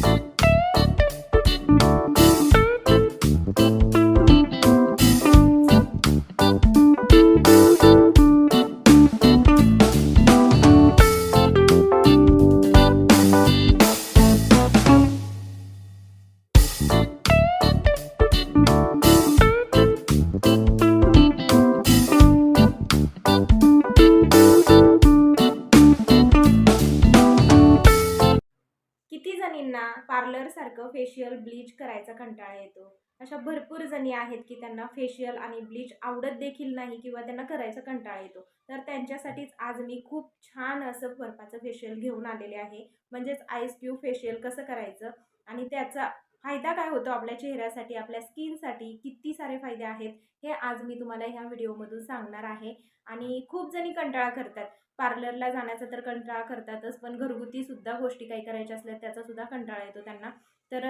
किती ब्लीच करायचा कंटाळा येतो. अशा भरपूर जणी आहेत की त्यांना फेशियल आणि ब्लीच आवडत देखील नाही किंवा त्यांना करायचा कंटाळा येतो. तर त्यांच्यासाठीच आज मी खूप छान असं बर्फाचं फेशियल घेऊन आलेले आहे. म्हणजेच आईस क्यूब फेशियल कसं करायचं? आणि त्याचा फायदा काय होतो आपल्या चेहऱ्यासाठी आपल्या स्किनसाठी किती सारे फायदे आहेत? हे आज मी तुम्हाला ह्या व्हिडिओमधून सांगणार आहे. आणि खूप जणी कंटाळा करतात. पार्लरला जाण्याचा तर कंटाळा करतातच पण घरगुतीसुद्धा गोष्टी काही करायच्या असल्या त्याचासुद्धा कंटाळा येतो त्यांना. तर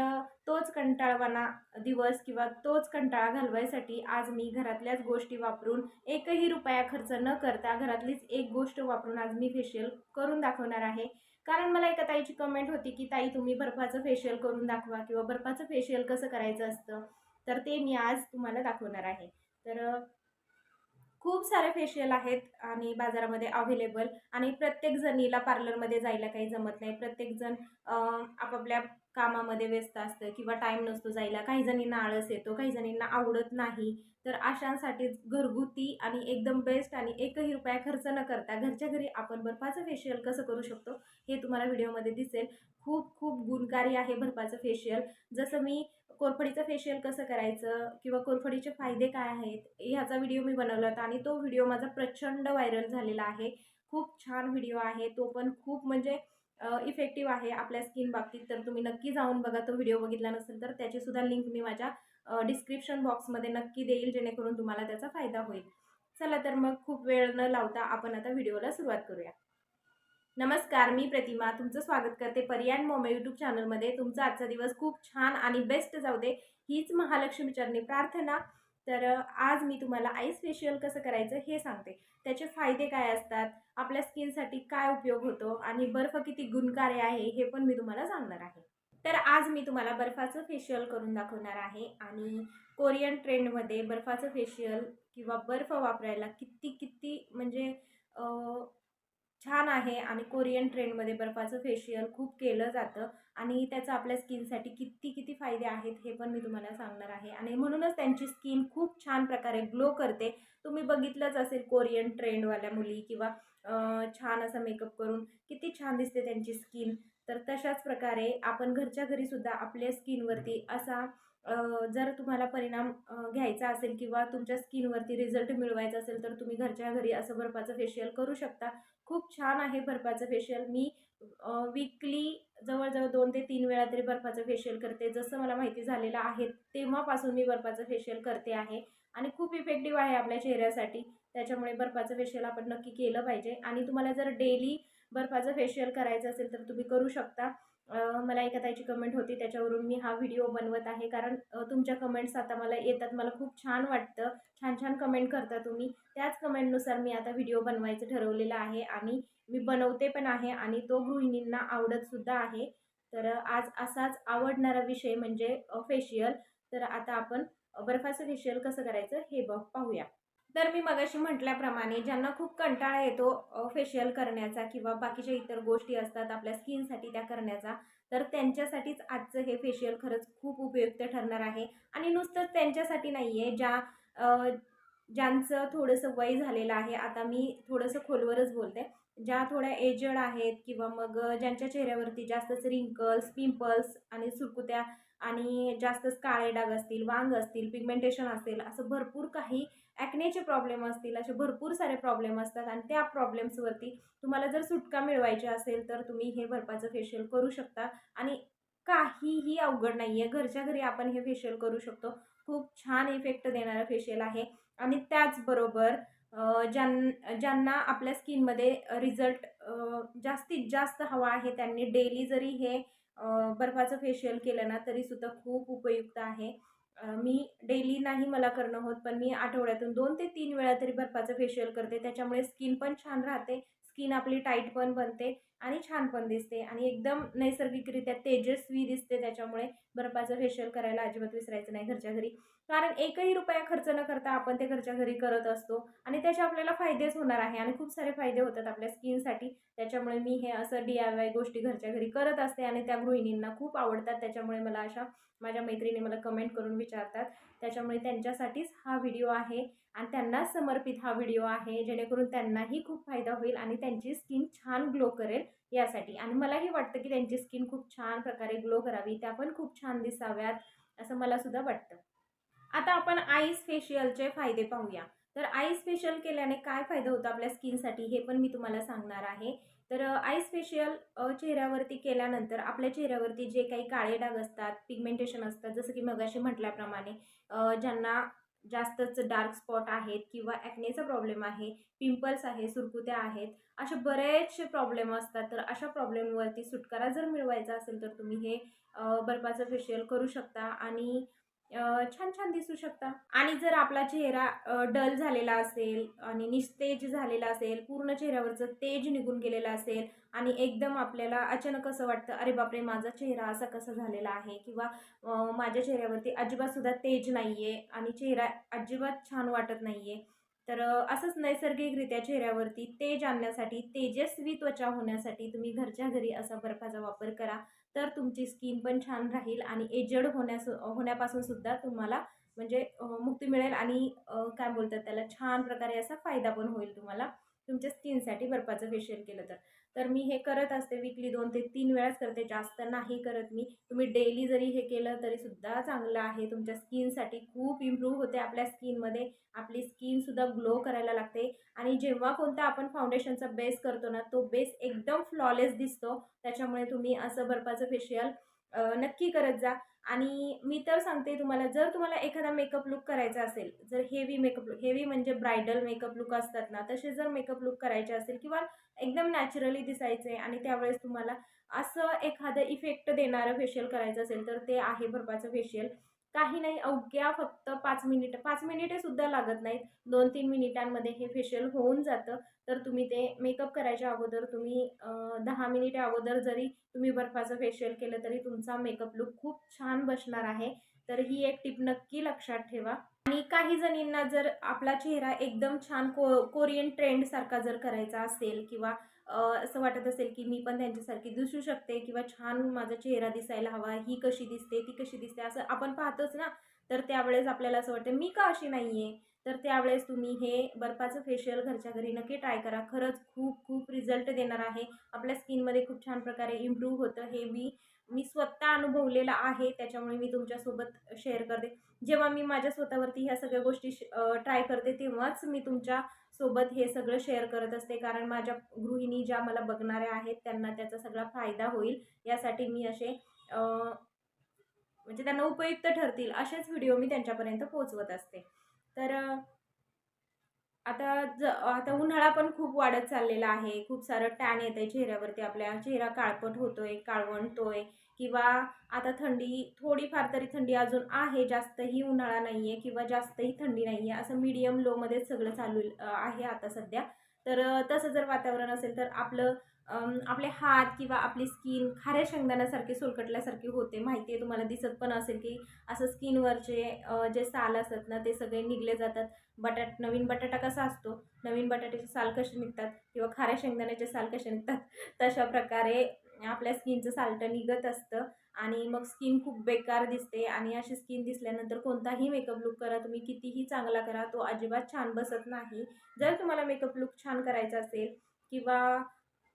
तोच कंटाळवाना दिवस किंवा तोच कंटाळा घालवायसाठी आज मी घरातल्याच गोष्टी वापरून एकही रुपया खर्च न करता घरातलीच एक गोष्ट वापरून आज मी फेशियल करून दाखवणार आहे. कारण मला एका ताईची कमेंट होती की ताई तुम्ही बर्फाचं फेशियल करून दाखवा किंवा बर्फाचं फेशियल कसं करायचं असतं? तर ते मी आज तुम्हाला दाखवणार आहे. तर खूप सारे फेशियल आहेत आणि बाजारामध्ये अवेलेबल आणि प्रत्येक जणीला पार्लरमध्ये जायला काही जमत नाही. प्रत्येकजण आपापल्या कामामध्ये व्यस्त असतं किंवा टाईम नसतो जायला काही जणींना आळस येतो काही जणींना आवडत नाही तर अशांसाठी घरगुती आणि एकदम बेस्ट आणि एकही रुपया खर्च न करता घरच्या घरी आपण बर्फाचं फेशियल कसं करू शकतो हे तुम्हाला व्हिडिओमध्ये दिसेल. खूप खूप गुणकारी आहे बर्फाचं फेशियल जसं मी कोरफडीचं फेशियल कसं करायचं किंवा कोरफडीचे फायदे काय आहेत ह्याचा व्हिडिओ मी बनवला होता आणि तो व्हिडिओ माझा प्रचंड व्हायरल झालेला आहे. खूप छान व्हिडिओ आहे तो पण खूप म्हणजे इफेक्टिव्ह आहे आपल्या स्किन बाबतीत तर तुम्ही नक्की जाऊन बघा तो व्हिडिओ बघितला नसेल तर त्याचीसुद्धा लिंक मी माझ्या डिस्क्रिप्शन बॉक्समध्ये नक्की देईल जेणेकरून तुम्हाला त्याचा फायदा होईल. चला तर मग खूप वेळ न लावता आपण आता व्हिडिओला सुरुवात करूया. नमस्कार मी प्रतिमा. तुमचं स्वागत करते पर्यान मोमे यूट्यूब चॅनलमध्ये तुमचा आजचा दिवस खूप छान आणि बेस्ट जाऊ दे हीच महालक्ष्मीचरणी प्रार्थना. तर आज मी तुम्हाला आईस फेशियल कसं करायचं हे सांगते. त्याचे फायदे काय असतात? आपल्या स्किनसाठी काय उपयोग होतो? आणि बर्फ किती गुणकारी आहे? हे पण मी तुम्हाला सांगणार आहे. तर आज मी तुम्हाला बर्फाचं फेशियल करून दाखवणार आहे. आणि कोरियन ट्रेंडमध्ये बर्फाचं फेशियल किंवा बर्फ वापरायला किती किती म्हणजे छान आहे आणि कोरियन ट्रेंडमध्ये बर्फाचं फेशियल खूप केलं जातं आणि त्याचा आपल्या स्किनसाठी किती किती फायदे आहेत हे पण मी तुम्हाला सांगणार आहे. आणि म्हणूनच त्यांची स्किन खूप छान प्रकारे ग्लो करते. तुम्ही बघितलंच असेल कोरियन ट्रेंडवाल्या मुली किंवा छान असा मेकअप करून किती छान दिसते त्यांची स्किन तर तशाच प्रकारे आपण घरच्या घरीसुद्धा आपल्या स्किनवरती असा जर तुम्हाला परिणाम घ्यायचा असेल किंवा तुमच्या स्किनवरती रिझल्ट मिळवायचा असेल तर तुम्ही घरच्या घरी असं बर्फाचं फेशियल करू शकता. खूप छान आहे बर्फाचं फेशियल मी वीकली जवळजवळ दोन ते तीन वेळा तरी बर्फाचं फेशियल करते. जसं मला माहिती झालेलं आहे तेव्हापासून मी बर्फाचं फेशियल करते आहे. आणि खूप इफेक्टिव्ह आहे आपल्या चेहऱ्यासाठी. त्याच्यामुळे बर्फाचं फेशियल आपण नक्की केलं पाहिजे. आणि तुम्हाला जर डेली बर्फाचं फेशियल करायचं असेल तर तुम्ही करू शकता. मला एका ताईची कमेंट होती त्याच्यावरून मी हा व्हिडिओ बनवत आहे. कारण तुमच्या कमेंट्स आता मला येतात. मला खूप छान वाटतं. छान छान कमेंट करता तुम्ही. त्याच कमेंटनुसार मी आता व्हिडिओ बनवायचं ठरवलेलं आहे आणि मी बनवते पण आहे आणि तो गृहिणींना आवडतसुद्धा आहे. तर आज असाच आवडणारा विषय म्हणजे फेशियल तर आता आपण बर्फाचं फेशियल कसं करायचं हे बघ पाहूया. तर मी मगाशी म्हटल्याप्रमाणे ज्यांना खूप कंटाळा येतो फेशियल करण्याचा किंवा बाकीच्या इतर गोष्टी असतात आपल्या स्किनसाठी त्या करण्याचा तर त्यांच्यासाठीच आजचं हे फेशियल खरंच खूप उपयुक्त ठरणार आहे. आणि नुसतंच त्यांच्यासाठी नाही आहे ज्या ज्यांचं थोडंसं वय झालेलं आहे आता मी थोडंसं खोलवरच बोलते. ज्या थोड्या एजड आहेत किंवा मग ज्यांच्या चेहऱ्यावरती जास्तच रिंकल्स पिंपल्स आणि सुरकुत्या आणि जास्तच काळे डाग असतील वांग असतील पिगमेंटेशन असेल असं भरपूर काही ॲक्नेचे प्रॉब्लेम असतील असे भरपूर सारे प्रॉब्लेम असतात आणि त्या प्रॉब्लेम्सवरती तुम्हाला जर सुटका मिळवायची असेल तर तुम्ही हे बर्फाचं फेशियल करू शकता. आणि काहीही अवघड नाही आहे घरच्या घरी आपण हे फेशियल करू शकतो. खूप छान इफेक्ट देणारं फेशियल आहे. आणि त्याचबरोबर ज्यां ज्यांना आपल्या स्किनमध्ये रिझल्ट जास्तीत जास्त हवा आहे त्यांनी डेली जरी हे बर्फाचं फेशियल केलं ना तरीसुद्धा खूप उपयुक्त आहे. मी डेली नाही मला करणं होत पण मी आठवड्यातून दोन ते तीन वेळा तरी बर्फाचं फेशियल करते. त्याच्यामुळे स्किन पण छान राहते स्किन आपली टाईट पण बनते आणि छान पण दिसते. आणि एकदम नैसर्गिकरित्या तेजस्वी दिसते त्याच्यामुळे बर्फाचं फेशियल करायला अजिबात विसरायचं नाही घरच्या घरी. कारण एकही रुपया खर्च न करता आपण ते घरच्या घरी करत असतो आणि त्याचे आपल्याला फायदेच होणार आहे आणि खूप सारे फायदे होतात आपल्या स्किनसाठी त्याच्यामुळे मी हे असं डी आय वाय गोष्टी घरच्या घरी करत असते आणि त्या गृहिणींना खूप आवडतात. त्याच्यामुळे मला अशा माझ्या मैत्रिणी मला कमेंट करून विचारतात. त्याच्यामुळे त्यांच्यासाठीच हा व्हिडिओ आहे आणि त्यांनाच समर्पित हा व्हिडिओ आहे. जेणेकरून त्यांनाही खूप फायदा होईल आणि त्यांची स्किन छान ग्लो करेल यासाठी. आणि मलाही वाटतं की त्यांची स्किन खूप छान प्रकारे ग्लो करावी. त्या पण खूप छान दिसाव्यात असं मला सुद्धा वाटतं. आता आपण आईस फेशियलचे फायदे पाहूया. तर आईस फेशियल केल्याने काय फायदा होतो आपल्या स्किनसाठी हे पण मी तुम्हाला सांगणार आहे. तर आईस फेशियल चेहऱ्यावरती केल्यानंतर आपल्या चेहऱ्यावरती जे काही काळे डाग असतात पिगमेंटेशन असतात जसं की मगाशी म्हटल्याप्रमाणे ज्यांना जास्तच डार्क स्पॉट आहेत किंवा ॲक्नेचा प्रॉब्लेम आहे पिंपल्स आहे सुरकुत्या आहेत असे बरेचसे प्रॉब्लेम असतात. तर अशा प्रॉब्लेमवरती सुटकारा जर मिळवायचा असेल तर तुम्ही हे बर्फाचं फेशियल करू शकता आणि छान छान दिसू शकता. आणि जर आपला चेहरा डल झालेला असेल आणि निस्तेज झालेला असेल पूर्ण चेहऱ्यावरचं तेज निघून गेलेलं असेल आणि एकदम आपल्याला अचानक असं वाटतं अरे बापरे माझा चेहरा असा कसा झालेला आहे? किंवा माझ्या चेहऱ्यावरती अजिबातसुद्धा तेज नाही आहे आणि चेहरा अजिबात छान वाटत नाही आहे तर असंच नैसर्गिकरित्या चेहऱ्यावरती तेज आणण्यासाठी तेजस्वी त्वचा होण्यासाठी तुम्ही घरच्या घरी असा बर्फाचा वापर करा. तर तुमची स्किन पण छान राहील आणि एजड होण्यास होण्यापासून सुद्धा तुम्हाला म्हणजे मुक्ती मिळेल आणि काय बोलतात त्याला छान प्रकारे असा फायदा पण होईल तुम्हाला तुमच्या स्किनसाठी बर्फाचं फेशियल केलं तर. तर मी हे करत असते विकली दोन ते तीन वेळाच करते. जास्त नाही करत मी. तुम्ही डेली जरी हे केलं तरीसुद्धा चांगलं आहे. तुमच्या स्किनसाठी खूप इम्प्रूव्ह होते आपल्या स्किनमध्ये आपली स्किनसुद्धा ग्लो करायला लागते. आणि जेव्हा कोणता आपण फाउंडेशनचा बेस करतो ना तो बेस एकदम फ्लॉलेस दिसतो. त्याच्यामुळे तुम्ही असं बर्फाचं फेशियल नक्की करत जा. आणि मी तर सांगते तुम्हाला जर तुम्हाला एखादा मेकअप लुक करायचा असेल जर हेवी मेकअप लुक हेवी म्हणजे ब्रायडल मेकअप लुक असतात ना तसे जर मेकअप लुक करायचे असेल किंवा एकदम नॅचरली दिसायचे आणि त्यावेळेस तुम्हाला असं एखादं इफेक्ट देणारं फेशियल करायचं असेल तर ते आहे बर्फाचं फेशियल काही नाही अवघ्या फक्त पाच मिनिट. पाच मिनिटे सुद्धा लागत नाहीत. दोन तीन मिनिटांमध्ये हे फेशियल होऊन जातं. तर तुम्ही ते मेकअप करायच्या अगोदर तुम्ही दहा मिनिटे अगोदर जरी तुम्ही बर्फाचं फेशियल केलं तरी तुमचा मेकअप लुक खूप छान बसणार आहे. तर ही एक टिप नक्की लक्षात ठेवा. आणि काही जणींना जर आपला चेहरा एकदम छान को कोरियन ट्रेंडसारखा जर करायचा असेल किंवा असं वाटत असेल की मी पण त्यांच्यासारखी दिसू शकते किंवा छान माझा चेहरा दिसायला हवा ही कशी दिसते ती कशी दिसते असं आपण पाहतोच ना. तर त्यावेळेस आपल्याला असं वाटतं मी का अशी नाही आहे तर त्यावेळेस तुम्ही हे बर्फाचं फेशियल घरच्या घरी नक्की ट्राय करा. खरंच खूप खूप रिझल्ट देणार आहे. आपल्या स्किनमध्ये खूप छान प्रकारे इम्प्रूव्ह होतं हे मी मी स्वतः अनुभवलेलं आहे. त्याच्यामुळे मी तुमच्यासोबत शेअर करते. जेव्हा मी माझ्या स्वतःवरती ह्या सगळ्या गोष्टी ट्राय करते तेव्हाच मी तुमच्या सोबत हे सगळं शेअर करत असते. कारण माझ्या गृहिणी ज्या मला बघणाऱ्या आहेत त्यांना त्याचा सगळा फायदा होईल. यासाठी मी असे म्हणजे त्यांना उपयुक्त ठरतील असेच व्हिडिओ मी त्यांच्यापर्यंत पोचवत असते. तर आता ज आता उन्हाळा पण खूप वाढत चाललेला आहे. खूप सारं टॅन येतं आहे चेहऱ्यावरती. आपल्या चेहरा काळपट होतो आहे काळवणतो आहे किंवा आता थंडी थोडीफार तरी थंडी अजून आहे. जास्तही उन्हाळा नाही आहे किंवा जास्तही थंडी नाही आहे असं मीडियम लोमध्येच सगळं चालू आहे आता सध्या. तर तसं जर वातावरण असेल तर आपलं आपले हात किंवा आपली स्किन खाऱ्या शेंगदाण्यासारखी सोलकटल्यासारखी होते माहिती आहे तुम्हाला दिसत पण असेल की असं स्किनवरचे जे साल असतात ना ते सगळे निघले जातात. बटाट नवीन बटाटा कसा असतो? नवीन बटाट्याचे साल कसे निघतात? किंवा खाऱ्या शेंगदाण्याचे साल कसे निघतात? तशा प्रकारे आपल्या स्किनचं सालटं निघत असतं. आणि मग स्किन खूप बेकार दिसते. आणि अशी स्किन दिसल्यानंतर कोणताही मेकअप लुक करा तुम्ही कितीही चांगला करा तो अजिबात छान बसत नाही. जर तुम्हाला मेकअप लुक छान करायचा असेल किंवा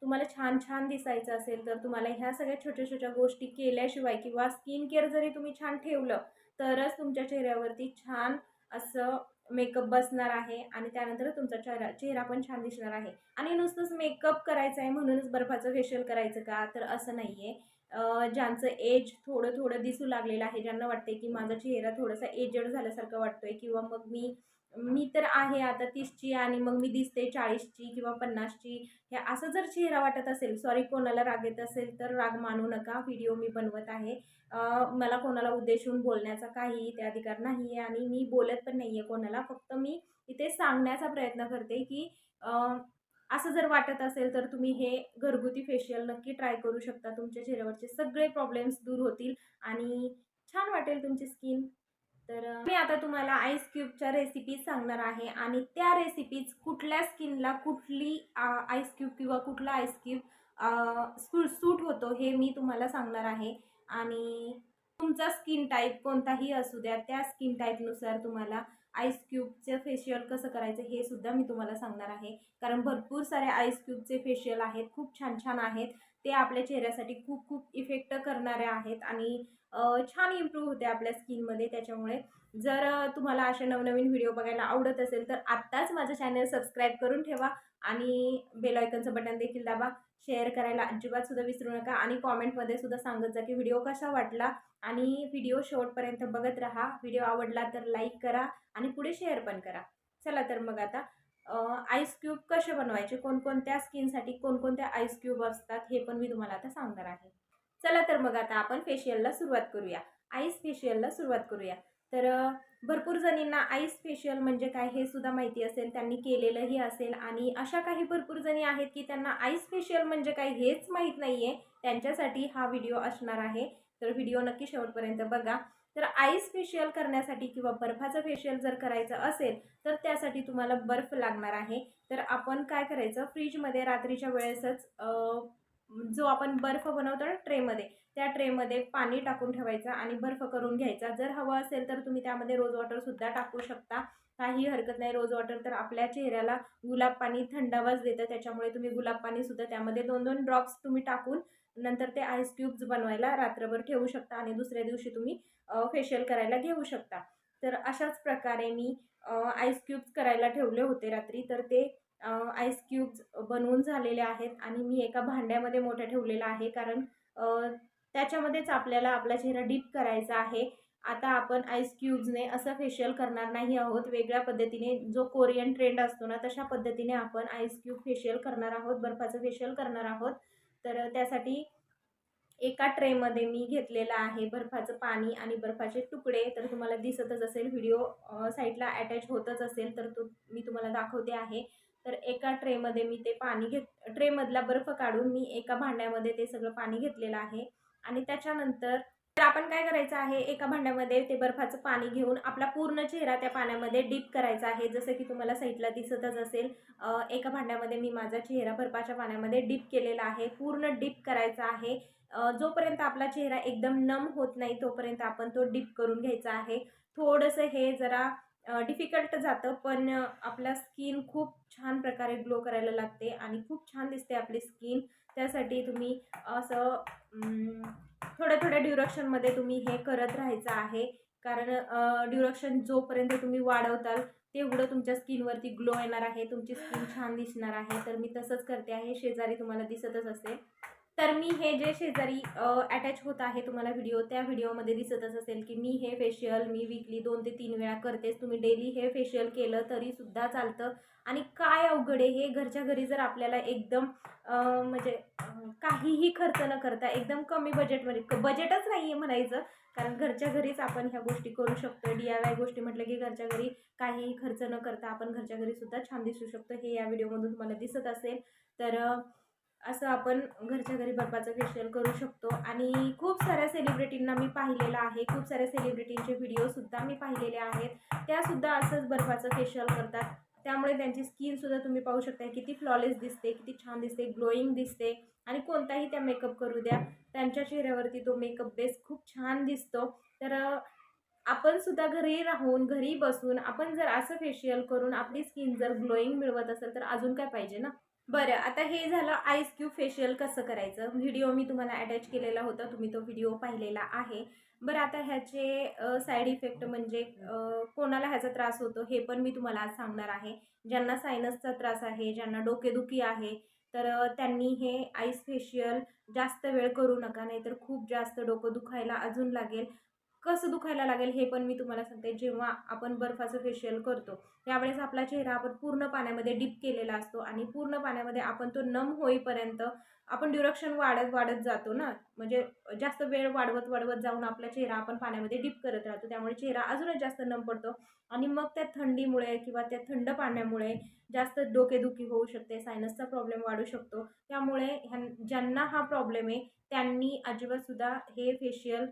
तुम्हाला छान छान दिसायचं असेल तर तुम्हाला ह्या सगळ्या छोट्या छोट्या गोष्टी केल्याशिवाय किंवा स्किन केअर जरी तुम्ही छान ठेवलं तरच तुमच्या चेहऱ्यावरती छान असं मेकअप बसणार आहे आणि त्यानंतर तुमचा चेहरा चेहरा पण छान दिसणार आहे. आणि नुसतंच मेकअप करायचं आहे म्हणूनच बर्फाचं फेशियल करायचं का? तर असं नाही आहे ज्यांचं एज थोडं थोडं दिसू लागलेलं आहे ज्यांना वाटते की माझा चेहरा थोडासा एजड झाल्यासारखं वाटतोय किंवा मग मी मी तर आहे आता तीसची आणि मग मी दिसते चाळीसची किंवा पन्नासची. हे असं जर चेहरा वाटत असेल सॉरी कोणाला राग येत असेल तर राग मानू नका. व्हिडिओ मी बनवत आहे. मला कोणाला उद्देशून बोलण्याचा काही इथे अधिकार नाही आहे आणि मी बोलत पण नाही आहे कोणाला. फक्त मी इथे सांगण्याचा प्रयत्न करते की असं जर वाटत असेल तर तुम्ही हे घरगुती फेशियल नक्की ट्राय करू शकता. तुमच्या चेहऱ्यावरचे सगळे प्रॉब्लेम्स दूर होतील आणि छान वाटेल तुमची स्किन तर मी आता तुम्हाला आईस क्यूबच्या रेसिपीज सांगणार आहे आणि त्या रेसिपीज कुठल्या स्किनला कुठली आईस क्यूब किंवा कुठला आईस क्यूब सूट होतो हे मी तुम्हाला सांगणार आहे. आणि तुमचा स्किन टाईप कोणताही असू द्या त्या स्किन टाईपनुसार तुम्हाला आईस क्यूबचं फेशियल कसं करायचं हे सुद्धा मी तुम्हाला सांगणार आहे. कारण भरपूर सारे आईस क्यूबचे फेशियल आहेत खूप छान छान आहेत. ते आपल्या चेहऱ्यासाठी खूप खूप इफेक्ट करणारे आहेत आणि छान इम्प्रूव्ह होते आपल्या स्किनमध्ये त्याच्यामुळे जर तुम्हाला असे नवनवीन व्हिडिओ बघायला आवडत असेल तर आत्ताच माझं चॅनल सबस्क्राईब करून ठेवा आणि बेलॉयकनचं बटन देखील दाबा. शेअर करायला अजिबात सुद्धा विसरू नका आणि कॉमेंटमध्ये सुद्धा सांगत जा की व्हिडिओ कसा वाटला आणि व्हिडिओ शेवटपर्यंत बघत राहा. व्हिडिओ आवडला तर लाईक करा आणि पुढे शेअर पण करा. चला तर मग आता आईस क्यूब कसे बनवायचे? कोणकोणत्या स्किनसाठी कोणकोणत्या आईस क्यूब असतात? हे पण मी तुम्हाला आता सांगणार आहे. चला तर मग आता आपण फेशियलला सुरुवात करूया. आईस फेशियलला सुरुवात करूया. तर भरपूर जणींना आईस फेशियल म्हणजे काय हे सुद्धा माहिती असेल. त्यांनी केलेलंही असेल आणि अशा काही भरपूर जणी आहेत की त्यांना आईस फेशियल म्हणजे काय हेच माहीत नाही आहे त्यांच्यासाठी हा व्हिडिओ असणार आहे. तर व्हिडिओ नक्की शेवटपर्यंत बघा. तर आईस फेशियल करण्यासाठी किंवा बर्फाचं फेशियल जर करायचं असेल तर त्यासाठी तुम्हाला बर्फ लागणार आहे. तर आपण काय करायचं फ्रीजमध्ये रात्रीच्या वेळेसच जो आपण बर्फ बनवतो ना ट्रेमध्ये त्या ट्रेमध्ये पाणी टाकून ठेवायचं आणि बर्फ करून घ्यायचा. जर हवं असेल तर तुम्ही त्यामध्ये रोज वॉटरसुद्धा टाकू शकता. काही हरकत नाही रोज वॉटर तर आपल्या चेहऱ्याला गुलाब पाणी थंडावाच देतं. त्याच्यामुळे तुम्ही गुलाब पाणीसुद्धा त्यामध्ये दोन दोन ड्रॉप्स तुम्ही टाकून नंतर ते आईस क्यूब्स बनवायला रात्रभर ठेवू शकता आणि दुसऱ्या दिवशी तुम्ही फेशियल करायला घेऊ शकता. तर अशाच प्रकारे मी आईस क्यूब्स करायला ठेवले होते रात्री. तर ते आईस क्यूब्स बनवून झालेले आहेत आणि मी एका भांड्यामध्ये मोठ्या ठेवलेला आहे. कारण त्याच्यामध्येच आपल्याला आपला चेहरा डीप करायचा आहे. आता आपण आईस क्यूब्सने असं फेशियल करणार नाही आहोत. वेगळ्या पद्धतीने जो कोरियन ट्रेंड असतो ना तशा पद्धतीने आपण आईस क्यूब फेशियल करणार आहोत. बर्फाचं फेशियल करणार आहोत. तर त्यासाठी एका ट्रेमध्ये मी घेतलेलं आहे बर्फाचं पाणी आणि बर्फाचे तुकडे. तर तुम्हाला दिसतच असेल व्हिडिओ साईडला अटॅच होतच असेल तर तो मी तुम्हाला दाखवते आहे. तर एका ट्रेमध्ये मी ते पाणी घेत ट्रेमधला बर्फ काढून मी एका भांड्यामध्ये ते सगळं पाणी घेतलेलं आहे. आणि त्याच्यानंतर तर आपण काय करायचं आहे? एका भांड्यामध्ये ते बर्फाचं पाणी घेऊन आपला पूर्ण चेहरा त्या पाण्यामध्ये डीप करायचा आहे. जसं की तुम्हाला साईटला दिसतच असेल एका भांड्यामध्ये मी माझा चेहरा बर्फाच्या पाण्यामध्ये डीप केलेला आहे. पूर्ण डीप करायचा आहे. जोपर्यंत आपला चेहरा एकदम नम होत नाही तोपर्यंत आपण तो डीप करून घ्यायचा आहे. थोडंसं हे जरा डिफिकल्ट जातं पण आपला स्किन खूप छान प्रकारे ग्लो करायला लागते आणि खूप छान दिसते आपली स्किन त्यासाठी तुम्ही असं थोड्या थोड्या ड्युरेक्शनमध्ये तुम्ही हे करत राहायचं आहे. कारण ड्युरेक्शन जोपर्यंत तुम्ही वाढवताल तेवढं तुमच्या स्किनवरती ग्लो येणार आहे तुमची स्किन छान दिसणार आहे. तर मी तसंच करते आहे. शेजारी तुम्हाला दिसतच असेल. तर मी हे जे शेजारी अटॅच होत आहे तुम्हाला व्हिडिओ त्या व्हिडिओमध्ये दिसतच असेल की मी हे फेशियल मी विकली दोन ते तीन वेळा करतेच. तुम्ही डेली हे फेशियल केलं तरीसुद्धा चालतं. आणि काय अवघड आहे हे घरच्या घरी जर आपल्याला एकदम म्हणजे काहीही खर्च न करता एकदम कमी बजेटमध्ये बजेटच नाही आहे म्हणायचं. कारण घरच्या घरीच आपण ह्या गोष्टी करू शकतो डी आय वाय गोष्टी म्हटलं की घरच्या घरी काहीही खर्च न करता आपण घरच्या घरीसुद्धा छान दिसू शकतो. हे या व्हिडिओमधून तुम्हाला दिसत असेल. तर असं आपण घरच्या घरी बर्फाचं फेशियल करू शकतो. आणि खूप साऱ्या सेलिब्रिटींना मी पाहिलेलं आहे. खूप साऱ्या सेलिब्रिटींचे व्हिडिओसुद्धा मी पाहिलेले आहेत. त्यासुद्धा असंच बर्फाचं फेशियल करतात. त्यामुळे त्यांची स्किनसुद्धा तुम्ही पाहू शकता किती फ्लॉलेस दिसते किती छान दिसते ग्लोईंग दिसते. आणि कोणताही त्या मेकअप करू द्या त्यांच्या चेहऱ्यावरती तो मेकअप बेस खूप छान दिसतो. तर आपण सुद्धा घरी राहून घरी बसून आपण जर असं फेशियल करून आपली स्किन जर ग्लोईंग मिळवत असेल तर अजून काय पाहिजे ना? बरं आता हे झालं आईस क्यू फेशियल कसं करायचं? व्हिडिओ मी तुम्हाला अटॅच केलेला होता तुम्ही तो व्हिडिओ पाहिलेला आहे. बरं आता ह्याचे साईड इफेक्ट म्हणजे कोणाला ह्याचा त्रास होतो हे पण मी तुम्हाला आज सांगणार आहे. ज्यांना सायनसचा त्रास आहे ज्यांना डोकेदुखी आहे तर त्यांनी हे आईस फेशियल जास्त वेळ करू नका नाहीतर खूप जास्त डोकं दुखायला अजून लागेल. कसं दुखायला लागेल हे पण मी तुम्हाला सांगते. जेव्हा आपण बर्फाचं फेशियल करतो त्यावेळेस आपला चेहरा आपण पूर्ण पाण्यामध्ये डीप केलेला असतो आणि पूर्ण पाण्यामध्ये आपण तो नम होईपर्यंत आपण ड्युरेक्शन वाढत वाढत जातो ना. म्हणजे जास्त वेळ वाढवत वाढवत जाऊन आपला चेहरा आपण पाण्यामध्ये डिप करत राहतो. त्यामुळे चेहरा अजूनच जास्त नम पडतो आणि मग त्या थंडीमुळे किंवा त्या थंड पाण्यामुळे जास्त डोकेदुखी होऊ शकते सायनसचा प्रॉब्लेम वाढू शकतो. त्यामुळे ह्यां ज्यांना हा प्रॉब्लेम आहे त्यांनी अजिबातसुद्धा हे फेशियल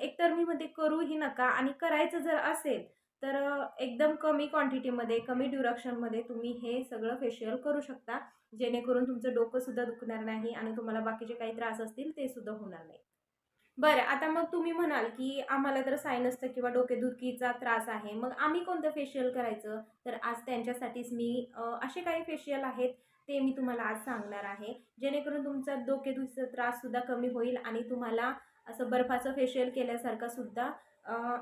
एकतर मी मध्ये करूही नका आणि करायचं जर असेल तर एकदम कमी क्वांटिटीमध्ये कमी ड्युरेक्शनमध्ये तुम्ही हे सगळं फेशियल करू शकता जेणेकरून तुमचं डोकंसुद्धा दुखणार नाही आणि तुम्हाला बाकीचे काही त्रास असतील ते सुद्धा होणार नाही. बरं आता मग तुम्ही म्हणाल की आम्हाला तर सायनसचा किंवा डोकेदुखीचा त्रास आहे मग आम्ही कोणतं फेशियल करायचं? तर आज त्यांच्यासाठीच मी असे काही फेशियल आहेत ते मी तुम्हाला आज सांगणार आहे जेणेकरून तुमचा डोकेदुखीचा त्राससुद्धा कमी होईल आणि तुम्हाला असं बर्फाचं फेशियल केल्यासारखा सुद्धा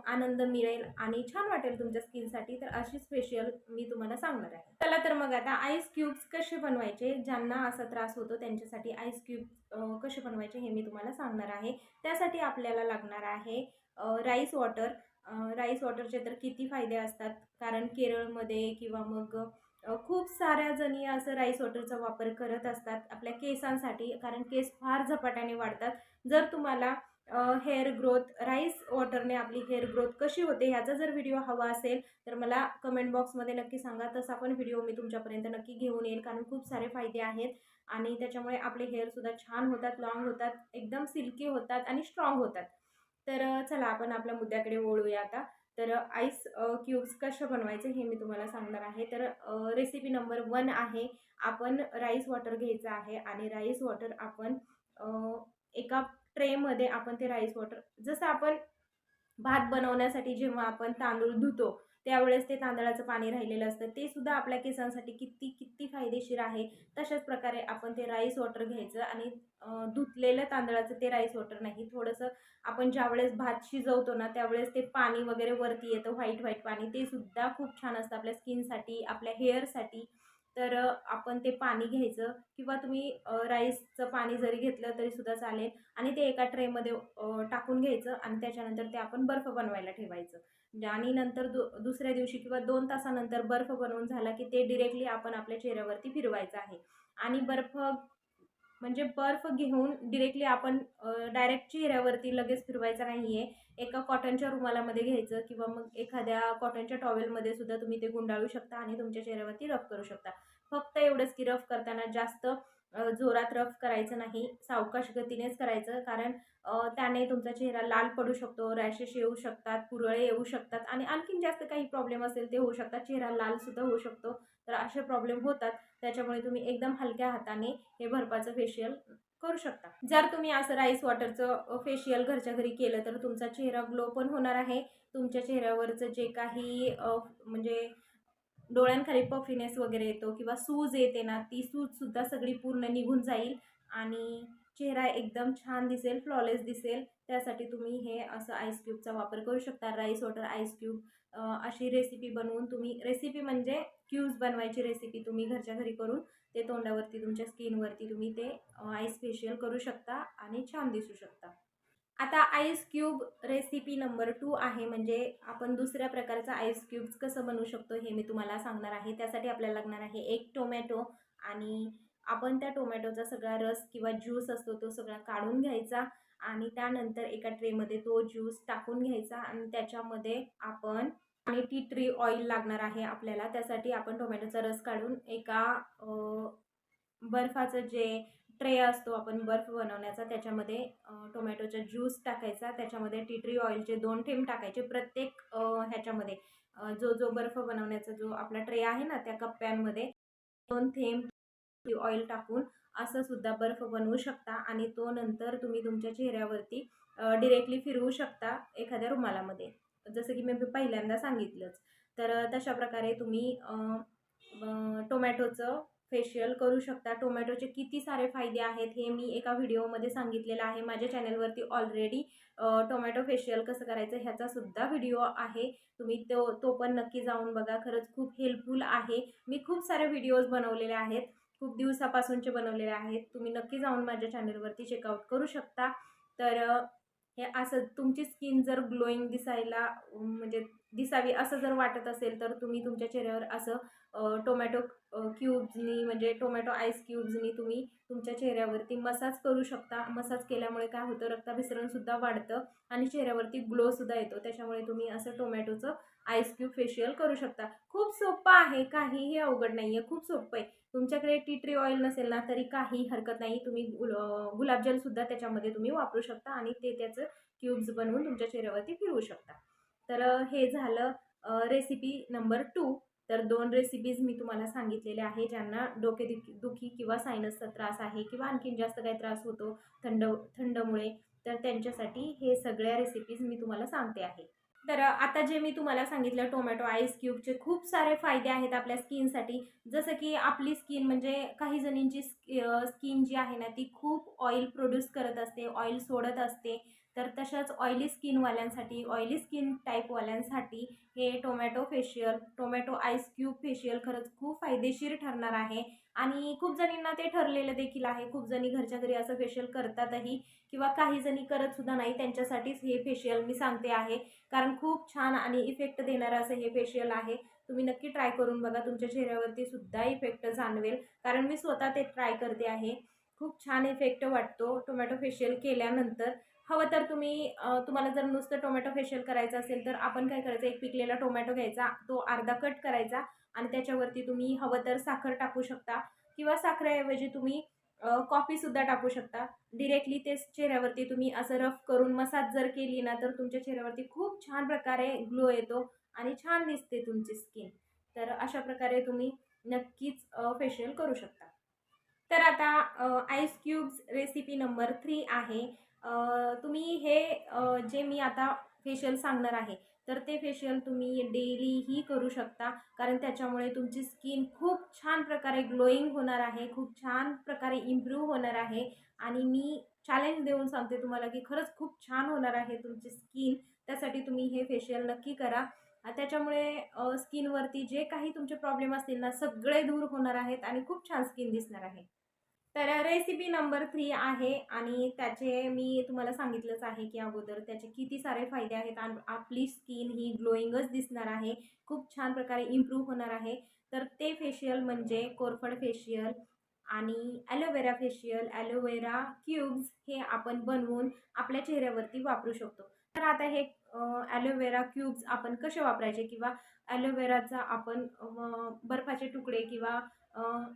आनंद मिळेल आणि छान वाटेल तुमच्या स्किनसाठी तर अशीच फेशियल मी तुम्हाला सांगणार आहे. चला तर मग आता आईस क्यूब्स कसे बनवायचे? ज्यांना असा त्रास होतो त्यांच्यासाठी आईस क्यूब कसे बनवायचे हे मी तुम्हाला सांगणार आहे. त्यासाठी आपल्याला लागणार आहे राईस वॉटर राईस वॉटरचे तर किती फायदे असतात? कारण केरळमध्ये किंवा मग खूप साऱ्या जणी असं राईस वॉटरचा वापर करत असतात आपल्या केसांसाठी. कारण केस फार झपाट्याने वाढतात. जर तुम्हाला हेअर ग्रोथ राईस वॉटरने आपली हेअर ग्रोथ कशी होते ह्याचा जर व्हिडिओ हवा असेल तर मला कमेंट बॉक्समध्ये नक्की सांगा. तसा पण व्हिडिओ मी तुमच्यापर्यंत नक्की घेऊन येईल कारण खूप सारे फायदे आहेत. आणि त्याच्यामुळे आपले हेअरसुद्धा छान होतात लॉंग होतात एकदम सिल्की होतात आणि स्ट्रॉंग होतात. तर चला आपण आपल्या मुद्द्याकडे वळूया आता. तर आईस क्यूब्स कसे बनवायचे हे मी तुम्हाला सांगणार आहे. तर रेसिपी नंबर वन आहे आपण राईस वॉटर घ्यायचं आहे. आणि राईस वॉटर आपण एका ट्रेमध्ये आपण ते राईस वॉटर जसं आपण भात बनवण्यासाठी जेव्हा आपण तांदूळ धुतो त्यावेळेस ते तांदळाचं पाणी राहिलेलं असतं. ते सुद्धा आपल्या केसांसाठी किती किती फायदेशीर आहे तशाच प्रकारे आपण ते राईस वॉटर घ्यायचं आणि धुतलेलं तांदळाचं ते राईस वॉटर नाही थोडंसं आपण ज्यावेळेस भात शिजवतो ना त्यावेळेस ते पाणी वगैरे वरती येतं व्हाईट व्हाईट पाणी ते सुद्धा खूप छान असतं आपल्या स्किनसाठी आपल्या हेअरसाठी तर आपण ते पाणी घ्यायचं किंवा तुम्ही राईसचं पाणी जरी घेतलं तरी सुद्धा चालेल आणि ते एका ट्रेमध्ये टाकून घ्यायचं आणि त्याच्यानंतर ते आपण बर्फ बनवायला ठेवायचं. म्हणजे आणि नंतर दु दुसऱ्या दिवशी किंवा दोन तासानंतर बर्फ बनवून झाला की ते डिरेक्टली आपण आपल्या चेहऱ्यावरती फिरवायचं आहे. आणि बर्फ म्हणजे बर्फ घेऊन डिरेक्टली आपण डायरेक्ट चेहऱ्यावरती लगेच फिरवायचा नाही आहे एका कॉटनच्या रुमालामध्ये घ्यायचं किंवा मग एखाद्या कॉटनच्या टॉवेलमध्ये सुद्धा तुम्ही ते गुंडाळू शकता आणि तुमच्या चेहऱ्यावरती रफ करू शकता. फक्त एवढंच की रफ करताना जास्त जोरात रफ करायचं नाही सावकाश गतीनेच करायचं. कारण त्याने तुमचा चेहरा लाल पडू शकतो रॅशेस येऊ शकतात पुरळे येऊ शकतात आणि आणखीन जास्त काही प्रॉब्लेम असेल ते होऊ शकतात. चेहरा लालसुद्धा होऊ शकतो. तर असे प्रॉब्लेम होतात. त्याच्यामुळे तुम्ही एकदम हलक्या हाताने हे भरपाचं फेशियल करू शकता. जर तुम्ही असं राईस वॉटरचं फेशियल घरच्या घरी केलं तर तुमचा चेहरा ग्लो पण होणार आहे. तुमच्या चेहऱ्यावरचं जे काही म्हणजे डोळ्यांखाली पफिनेस वगैरे येतो किंवा सूज येते ना ती सूजसुद्धा सगळी पूर्ण निघून जाईल आणि चेहरा एकदम छान दिसेल फ्लॉलेस दिसेल. त्यासाठी तुम्ही हे असं आईस क्यूबचा वापर करू शकता. राईस वॉटर आईस क्यूब अशी रेसिपी बनवून तुम्ही रेसिपी म्हणजे क्यूब्स बनवायची रेसिपी तुम्ही घरच्या घरी करून ते तोंडावरती तुमच्या स्किनवरती तुम्ही ते आईस फेशियल करू शकता आणि छान दिसू शकता. आता ice cube recipe number two आहे म्हणजे आपण दुसऱ्या प्रकारचा आईस क्यूब्स कसं बनवू शकतो हे मी तुम्हाला सांगणार आहे. त्यासाठी आपल्याला लागणार आहे एक टोमॅटो आणि आपण त्या टोमॅटोचा सगळा रस किंवा ज्यूस असतो तो सगळा काढून घ्यायचा आणि त्यानंतर एका ट्रेमध्ये तो ज्यूस टाकून घ्यायचा आणि त्याच्यामध्ये आपण आणि टी ट्री ऑइल लागणार आहे आपल्याला. त्यासाठी आपण टोमॅटोचा रस काढून एका बर्फाचं जे ट्रे असतो आपण बर्फ बनवण्याचा त्याच्यामध्ये टोमॅटोचा ज्यूस टाकायचा त्याच्यामध्ये टी ट्री ऑइलचे दोन थेंब टाकायचे प्रत्येक ह्याच्यामध्ये. जो जो बर्फ बनवण्याचा जो आपला ट्रे आहे ना त्या कप्प्यांमध्ये दोन थेंब ऑइल टाकून असं सुद्धा बर्फ बनवू शकता आणि तो नंतर तुम्ही तुमच्या चेहऱ्यावरती डिरेक्टली फिरवू शकता एखाद्या रुमालामध्ये. जसं की मी पहिल्यांदा सांगितलंच. तर तशा प्रकारे तुम्ही टोमॅटोचं फेशियल करू शकता. टोमॅटोचे किती सारे फायदे आहेत हे मी एका व्हिडिओमध्ये सांगितलेलं आहे. माझ्या चॅनलवरती ऑलरेडी टोमॅटो फेशियल कसं करायचं ह्याचा सुद्धा व्हिडिओ आहे. तुम्ही तो तो पण नक्की जाऊन बघा. खरंच खूप हेल्पफुल आहे. मी खूप सारे व्हिडिओज बनवलेले आहेत. खूप दिवसापासूनचे बनवलेले आहेत. तुम्ही नक्की जाऊन माझ्या चॅनलवरती चेकआउट करू शकता. तर हे असं तुमची स्किन जर ग्लोईंग दिसायला म्हणजे दिसावी असं जर वाटत असेल तर तुम्ही तुमच्या चेहऱ्यावर असं टोमॅटो क्यूब्जनी क्यूब्सनी म्हणजे टोमॅटो आईस क्यूब्सनी तुम्ही तुमच्या चेहऱ्यावरती मसाज करू शकता. मसाज केल्यामुळे काय होतं रक्ताभिसरणसुद्धा वाढतं आणि चेहऱ्यावरती ग्लोसुद्धा येतो. त्याच्यामुळे तुम्ही असं टोमॅटोचं आईस क्यूब फेशियल करू शकता. खूप सोपं आहे काहीही अवघड नाही आहे खूप सोपं आहे. तुमच्याकडे टी ट्री ऑइल नसेल ना तरी काही हरकत नाही. तुम्ही गुल गुलाबजलसुद्धा त्याच्यामध्ये तुम्ही वापरू शकता आणि ते त्याचं क्यूब्स बनवून तुमच्या चेहऱ्यावरती फिरवू शकता. तर हे झालं रेसिपी नंबर टू तर दोन रेसिपीज मी तुम्हाला सांगितलेल्या आहे ज्यांना डोके दुखी दुखी किंवा सायनसचा त्रास आहे किंवा आणखीन जास्त काही त्रास होतो थंड थंडमुळे तर त्यांच्यासाठी हे सगळ्या रेसिपीज मी तुम्हाला सांगते आहे. तर आता जे मी तुम्हाला सांगितलं टोमॅटो आईस क्यूबचे खूप सारे फायदे आहेत आपल्या स्किनसाठी जसं की आपली स्किन म्हणजे काही जणींची स्किन जी आहे ना ती खूप ऑइल प्रोड्यूस करत असते ऑइल सोडत असते. तर तशाच ऑइली स्किनवाल्यांसाठी ऑइली स्किन टाईपवाल्यांसाठी हे tomato facial tomato ice cube facial खरंच खूप फायदेशीर ठरणार आहे. आणि खूप जणींना ते ठरलेलं देखील आहे. खूप जणी घरच्या घरी असं फेशियल करतातही किंवा काही जणी करत सुद्धा नाही. त्यांच्यासाठीच हे फेशियल मी सांगते आहे. कारण खूप छान आणि इफेक्ट देणारं असं हे फेशियल आहे. तुम्ही नक्की ट्राय करून बघा. तुमच्या चेहऱ्यावरती सुद्धा इफेक्ट जाणवेल. कारण मी स्वतः ते ट्राय करते आहे. खूप छान इफेक्ट वाटतो टोमॅटो फेशियल केल्यानंतर. हवं तर तुम्ही तुम्हाला जर नुसतं टोमॅटो फेशियल करायचं असेल तर आपण काय करायचं एक पिकलेला टोमॅटो घ्यायचा तो अर्धा कट करायचा आणि त्याच्यावरती तुम्ही हवं तर साखर टाकू शकता किंवा साखरेऐवजी तुम्ही कॉफीसुद्धा टाकू शकता. डिरेक्टली तेच चेहऱ्यावरती तुम्ही असं रफ करून मसाज जर केली ना तर तुमच्या चेहऱ्यावरती खूप छान प्रकारे ग्लो येतो आणि छान दिसते तुमची स्किन. तर अशा प्रकारे तुम्ही नक्कीच फेशियल करू शकता. तर आता ice cubes recipe number three आहे. तुम्ही हे जे मी आता फेशियल सांगणार आहे तर ते फेशियल तुम्ही डेलीही करू शकता. कारण त्याच्यामुळे तुमची स्किन खूप छान प्रकारे ग्लोईंग होणार आहे खूप छान प्रकारे इम्प्रूव्ह होणार आहे. आणि मी चॅलेंज देऊन सांगते तुम्हाला की खरंच खूप छान होणार आहे तुमची स्किन त्यासाठी तुम्ही हे फेशियल नक्की करा. त्याच्यामुळे स्किनवरती जे काही तुमचे प्रॉब्लेम असतील ना सगळे दूर होणार आहेत आणि खूप छान स्किन दिसणार आहे. तर रेसिपी नंबर थ्री आहे आणि त्याचे मी तुम्हाला सांगितलंच आहे की अगोदर त्याचे किती सारे फायदे आहेत. आणि आपली स्किन ही ग्लोईंगच दिसणार आहे. खूप छान प्रकारे इम्प्रूव्ह होणार आहे. तर ते फेशियल म्हणजे कोरफड फेशियल आणि ॲलोवेरा फेशियल ॲलोवेरा क्यूब्स हे आपण बनवून आपल्या चेहऱ्यावरती वापरू शकतो. तर आता हे ॲलोवेरा क्यूब्स आपण कसे वापरायचे? किंवा ॲलोवेराचा आपण बर्फाचे तुकडे किंवा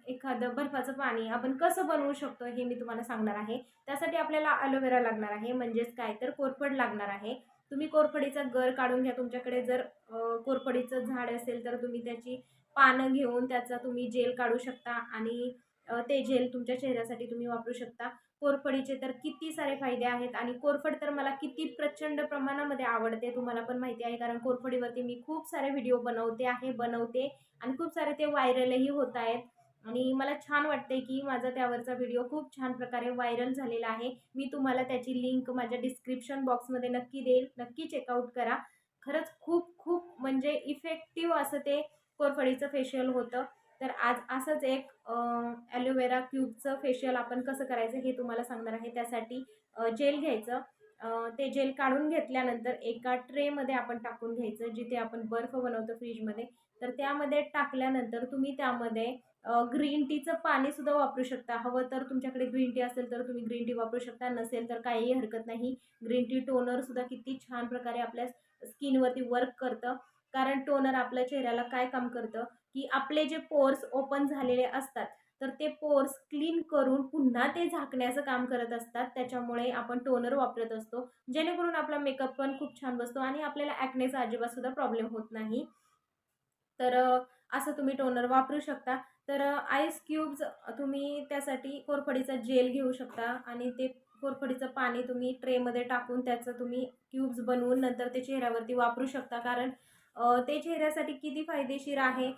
एखादं बर्फाचं पाणी आपण कसं बनवू शकतो हे मी तुम्हाला सांगणार आहे. त्यासाठी आपल्याला ॲलोवेरा लागणार आहे म्हणजेच काय तर कोरफड लागणार आहे. तुम्ही कोरफडीचा गर काढून घ्या तुमच्याकडे जर कोरफडीचं झाड असेल तर तुम्ही त्याची पानं घेऊन त्याचा तुम्ही जेल काढू शकता आणि ते जेल तुमच्या चेहऱ्यासाठी तुम्ही वापरू शकता. कोरफडीचे तर किती सारे फायदे आहेत आणि कोरफड तर मला किती प्रचंड प्रमाणामध्ये आवडते तुम्हाला पण माहिती आहे कारण कोरफडीवरती मी खूप सारे व्हिडिओ बनवते आहे बनवते आणि खूप सारे ते व्हायरलही होत आहेत. आणि मला छान वाटते की माझा त्यावरचा व्हिडिओ खूप छान प्रकारे व्हायरल झालेला आहे. मी तुम्हाला त्याची लिंक माझ्या डिस्क्रिप्शन बॉक्समध्ये नक्की देईल नक्की चेकआउट करा. खरंच खूप खूप म्हणजे इफेक्टिव्ह असं ते कोरफडीचं फेशियल होतं. तर आज असंच एक ॲलोवेरा क्यूबचं फेशियल आपण कसं करायचं हे तुम्हाला सांगणार आहे. त्यासाठी जेल घ्यायचं. ते जेल काढून घेतल्यानंतर एका ट्रेमध्ये आपण टाकून घ्यायचं जिथे आपण बर्फ बनवतो फ्रीजमध्ये. तर त्यामध्ये टाकल्यानंतर तुम्ही त्यामध्ये ग्रीन टीचं पाणीसुद्धा वापरू शकता. हवं तर तुमच्याकडे ग्रीन टी असेल तर तुम्ही ग्रीन टी वापरू शकता. नसेल तर काहीही हरकत नाही. ग्रीन टी टोनरसुद्धा किती छान प्रकारे आपल्या स्किनवरती वर्क करतं. कारण टोनर आपल्या चेहऱ्याला काय काम करतं? की आपले जे पोर्स ओपन झालेले असतात तर ते पोर्स क्लीन करून पुन्हा ते झाकण्याचं काम करत असतात. त्याच्यामुळे आपण टोनर वापरत असतो. जेणेकरून आपला मेकअप पण खूप छान बसतो आणि आपल्याला ॲक्नेचा अजिबातसुद्धा प्रॉब्लेम होत नाही. तर असं तुम्ही टोनर वापरू शकता. तर आईस क्यूब्स तुम्ही त्यासाठी कोरफडीचा जेल घेऊ शकता आणि ते कोरफडीचं पाणी तुम्ही ट्रेमध्ये टाकून त्याचं तुम्ही क्यूब्स बनवून नंतर ते चेहऱ्यावरती वापरू शकता. कारण ते चेहऱ्यासाठी किती फायदेशीर आहे?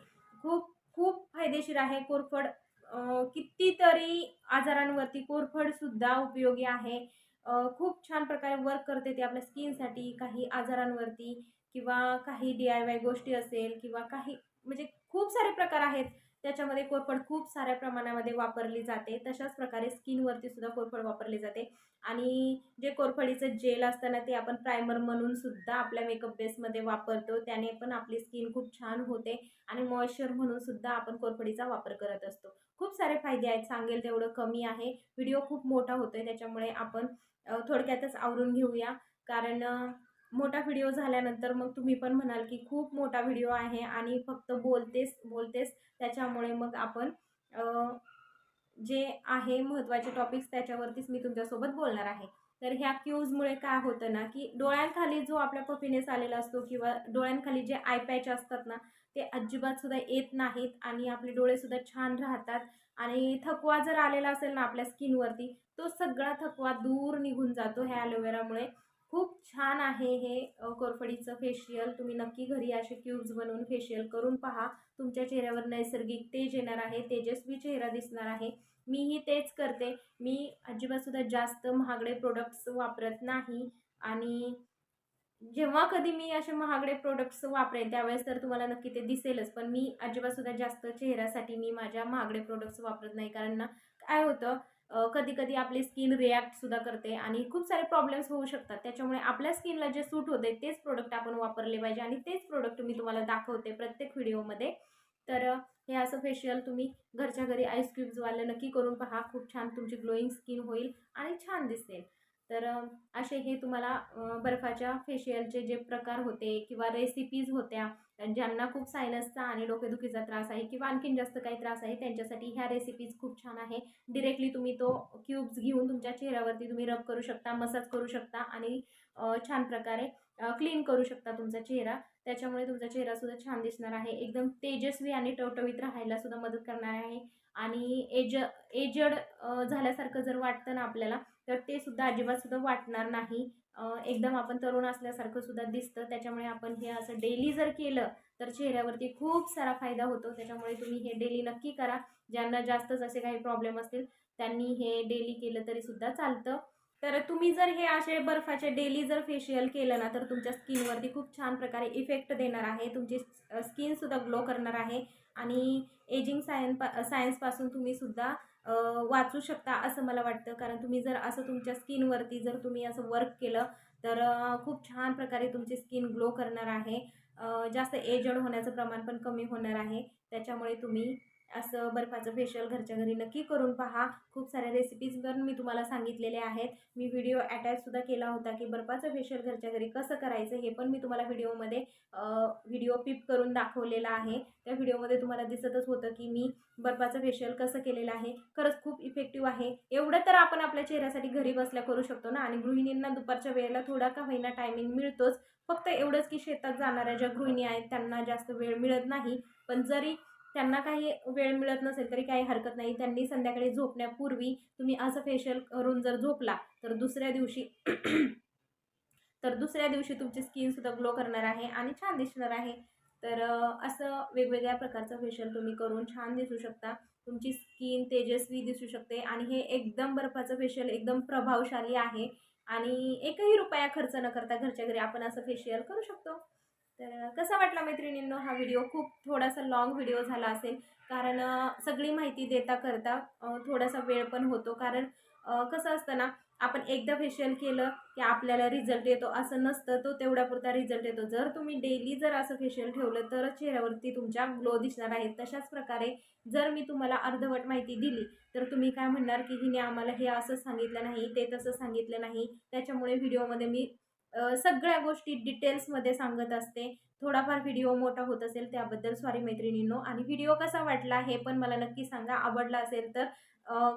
खूप खूप फायदेशीर आहे. कोरफड कितीतरी आजारांवरती कोरफडसुद्धा उपयोगी आहे. खूप छान प्रकारे वर्क करते ते आपल्या स्किनसाठी काही आजारांवरती किंवा काही डी आय वाय गोष्टी असेल किंवा काही म्हणजे खूप सारे प्रकार आहेत. त्याच्यामध्ये कोरफड खूप साऱ्या प्रमाणामध्ये वापरली जाते. तशाच प्रकारे स्किनवरती सुद्धा कोरफड वापरली जाते. आणि जे कोरफडीचं जेल असतं ना ते आपण प्रायमर म्हणून सुद्धा आपल्या मेकअप बेसमध्ये वापरतो. त्याने पण आपली स्किन खूप छान होते आणि मॉइश्चर म्हणून सुद्धा आपण कोरफडीचा वापर करत असतो. खूप सारे फायदे आहेत. सांगेल तेवढं कमी आहे. व्हिडिओ खूप मोठा होतोय. त्याच्यामुळे आपण थोडक्यातच आवरून घेऊया. कारण मोठा व्हिडिओ झाल्यानंतर मग तुम्ही पण म्हणाल की खूप मोठा व्हिडिओ आहे आणि फक्त बोलतेस बोलतेस त्याच्यामुळे मग आपण जे आहे महत्त्वाचे टॉपिक्स त्याच्यावरतीच मी तुमच्यासोबत बोलणार आहे. तर ह्या क्यूजमुळे काय होतं ना की डोळ्यांखाली जो आपल्या पफिनेस आलेला असतो किंवा डोळ्यांखाली जे आय पॅच असतात ना ते अजिबात सुद्धा येत नाहीत आणि आपले डोळेसुद्धा छान राहतात आणि थकवा जर आलेला असेल ना आपल्या स्किनवरती तो सगळा थकवा दूर निघून जातो ह्या ॲलोवेरामुळे खूप छान आहे हे कोरफडीचं फेशियल तुम्ही नक्की घरी असे क्यूब्स बनवून फेशियल करून पहा. तुमच्या चेहऱ्यावर नैसर्गिक तेज येणार आहे तेजस्वी चेहरा दिसणार आहे. मीही तेच करते. मी अजिबातसुद्धा जास्त महागडे प्रोडक्ट्स वापरत नाही. आणि जेव्हा कधी मी असे महागडे प्रोडक्ट्स वापरेन त्यावेळेस तर तुम्हाला नक्की ते दिसेलच. पण मी अजिबातसुद्धा जास्त चेहऱ्यासाठी मी माझ्या महागडे प्रोडक्ट्स वापरत नाही. कारण ना काय होतं कधी कधी आपली स्किन रिॲक्टसुद्धा करते आणि खूप सारे प्रॉब्लेम्स होऊ शकतात. त्याच्यामुळे आपल्या स्किनला जे सूट होते तेच प्रोडक्ट आपण वापरले पाहिजे आणि तेच प्रोडक्ट मी तुम्हाला दाखवते प्रत्येक व्हिडिओमध्ये. तर हे असं फेशियल तुम्ही घरच्या घरी आईस नक्की करून पहा. खूप छान तुमची ग्लोईंग स्किन होईल आणि छान दिसेल. तर असे हे तुम्हाला बर्फाच्या फेशियलचे जे प्रकार होते किंवा रेसिपीज होत्या ज्यांना खूप सायनसचा आणि डोकेदुखीचा त्रास आहे किंवा आणखीन जास्त काही त्रास आहे त्यांच्यासाठी ह्या रेसिपीज खूप छान आहे. डिरेक्टली तुम्ही तो क्यूब्स घेऊन तुमच्या चेहऱ्यावरती तुम्ही रब करू शकता मसाज करू शकता आणि छान प्रकारे क्लीन करू शकता तुमचा चेहरा. त्याच्यामुळे तुमचा चेहरासुद्धा छान दिसणार आहे. एकदम तेजस्वी आणि टवटवीत राहायला सुद्धा मदत करणार आहे. आणि एज एजड झाल्यासारखं जर वाटतं ना आपल्याला तर ते सुद्धा अजिबात सुद्धा वाटणार नाही. एकदम आपण तरुण असल्यासारखं सुद्धा दिसतं. त्याच्यामुळे आपण हे असं डेली जर केलं तर चेहऱ्यावरती खूप सारा फायदा होतो. त्याच्यामुळे तुम्ही हे डेली नक्की करा. ज्यांना जास्तच असे काही प्रॉब्लेम असतील त्यांनी हे डेली केलं तरी सुद्धा चालतं. तर तुम्ही जर हे असे बर्फाचे डेली जर फेशियल केलं ना तर तुमच्या स्किनवरती खूप छान प्रकारे इफेक्ट देणार आहे. तुमची स्किनसुद्धा ग्लो करणार आहे. आणि एजिंग सायन पा सायन्सपासून तुम्ही सुद्धा वाचू शकता असं मला वाटतं. कारण तुम्ही जर असं तुमच्या स्किनवरती जर तुम्ही असं वर्क केलं तर खूप छान प्रकारे तुमची स्किन ग्लो करणार आहे. जास्त एजड होण्याचं प्रमाण पण कमी होणार आहे. त्याच्यामुळे तुम्ही असं बर्फाचं फेशियल घरच्या घरी नक्की करून पहा. खूप साऱ्या रेसिपीज पण मी तुम्हाला सांगितलेले आहेत. मी व्हिडिओ अटॅचसुद्धा केला होता की बर्फाचं फेशियल घरच्या घरी कसं करायचं हे पण मी तुम्हाला व्हिडिओमध्ये व्हिडिओ पिप करून दाखवलेला आहे. त्या व्हिडिओमध्ये तुम्हाला दिसतच होतं की मी बर्फाचं फेशियल कसं केलेलं आहे. खरंच खूप इफेक्टिव्ह आहे. एवढं तर आपण आपल्या चेहऱ्यासाठी घरी बसल्या करू शकतो ना. आणि गृहिणींना दुपारच्या वेळेला थोडा का होईना टायमिंग मिळतोच. फक्त एवढंच की शेतात जाणाऱ्या ज्या गृहिणी आहेत त्यांना जास्त वेळ मिळत नाही. पण जरी त्यांना काही वेळ मिळत नसेल तरी काही हरकत नाही. त्यांनी संध्याकाळी झोपण्यापूर्वी तुम्ही असं फेशियल करून जर झोपला तर दुसऱ्या दिवशी तर दुसऱ्या दिवशी तुमची स्किनसुद्धा ग्लो करणार आहे आणि छान दिसणार आहे. तर असं वेगवेगळ्या प्रकारचं फेशियल तुम्ही करून छान दिसू शकता. तुमची स्किन तेजस्वी दिसू शकते आणि हे एकदम बर्फाचं फेशियल एकदम प्रभावशाली आहे. आणि एकही रुपया खर्च न करता घरच्या घरी आपण असं फेशियल करू शकतो. तर कसा वाटला मैत्रिणींनो हा व्हिडिओ खूप थोडासा लॉंग व्हिडिओ झाला असेल. कारण सगळी माहिती देता करता थोडासा वेळ पण होतो. कारण कसं असतं ना आपण एकदा फेशियल केलं की आपल्याला रिझल्ट येतो. असं नसतं. तो तेवढ्यापुरता रिझल्ट येतो. जर तुम्ही डेली जर असं फेशियल ठेवलं तर चेहऱ्यावरती तुमच्या ग्लो दिसणार आहे तशाच प्रकारे जर मी तुम्हाला अर्धवट माहिती दिली तर तुम्ही काय म्हणणार की हिने आम्हाला हे असं सांगितलं नाही ते तसं सांगितलं नाही. त्याच्यामुळे व्हिडिओमध्ये मी सगळ्या गोष्टी डिटेल्समध्ये सांगत असते. थोडाफार व्हिडिओ मोठा होत असेल त्याबद्दल सॉरी मैत्रिणींनो. आणि व्हिडिओ कसा वाटला हे पण मला नक्की सांगा. आवडला असेल तर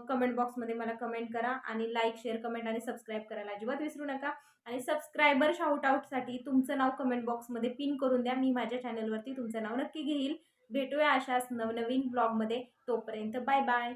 कमेंट बॉक्समध्ये मला कमेंट करा आणि लाईक शेअर कमेंट आणि सबस्क्राईब करायला अजिबात विसरू नका. आणि सबस्क्रायबर शाऊटआऊटसाठी तुमचं नाव कमेंट बॉक्समध्ये पिन करून द्या. मी माझ्या चॅनलवरती तुमचं नाव नक्की घेईल. भेटूया अशाच नवनवीन ब्लॉगमध्ये तोपर्यंत बाय बाय